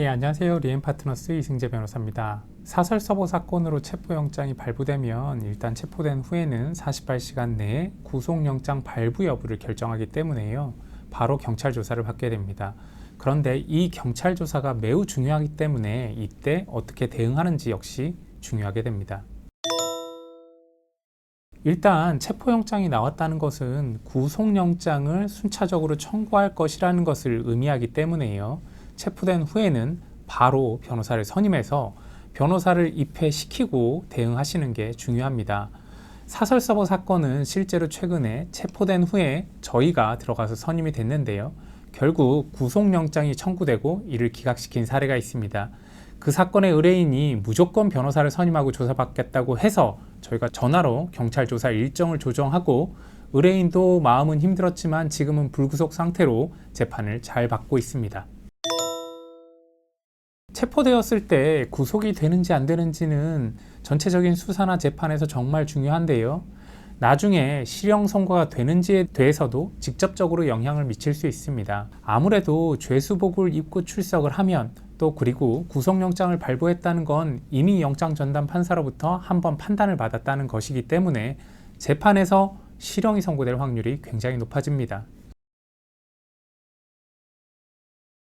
예, 안녕하세요. 리엔 파트너스 이승재 변호사입니다. 사설 서버 사건으로 체포영장이 발부되면 일단 체포된 후에는 48시간 내에 구속영장 발부 여부를 결정하기 때문에요. 바로 경찰 조사를 받게 됩니다. 그런데 이 경찰 조사가 매우 중요하기 때문에 이때 어떻게 대응하는지 역시 중요하게 됩니다. 일단 체포영장이 나왔다는 것은 구속영장을 순차적으로 청구할 것이라는 것을 의미하기 때문에요. 체포된 후에는 바로 변호사를 선임해서 변호사를 입회시키고 대응하시는 게 중요합니다. 사설 서버 사건은 실제로 최근에 체포된 후에 저희가 들어가서 선임이 됐는데요. 결국 구속영장이 청구되고 이를 기각시킨 사례가 있습니다. 그 사건의 의뢰인이 무조건 변호사를 선임하고 조사받겠다고 해서 저희가 전화로 경찰 조사 일정을 조정하고 의뢰인도 마음은 힘들었지만 지금은 불구속 상태로 재판을 잘 받고 있습니다. 체포되었을 때 구속이 되는지 안 되는지는 전체적인 수사나 재판에서 정말 중요한데요. 나중에 실형 선고가 되는지에 대해서도 직접적으로 영향을 미칠 수 있습니다. 아무래도 죄수복을 입고 출석을 하면 또 그리고 구속영장을 발부했다는 건 이미 영장 전담 판사로부터 한 번 판단을 받았다는 것이기 때문에 재판에서 실형이 선고될 확률이 굉장히 높아집니다.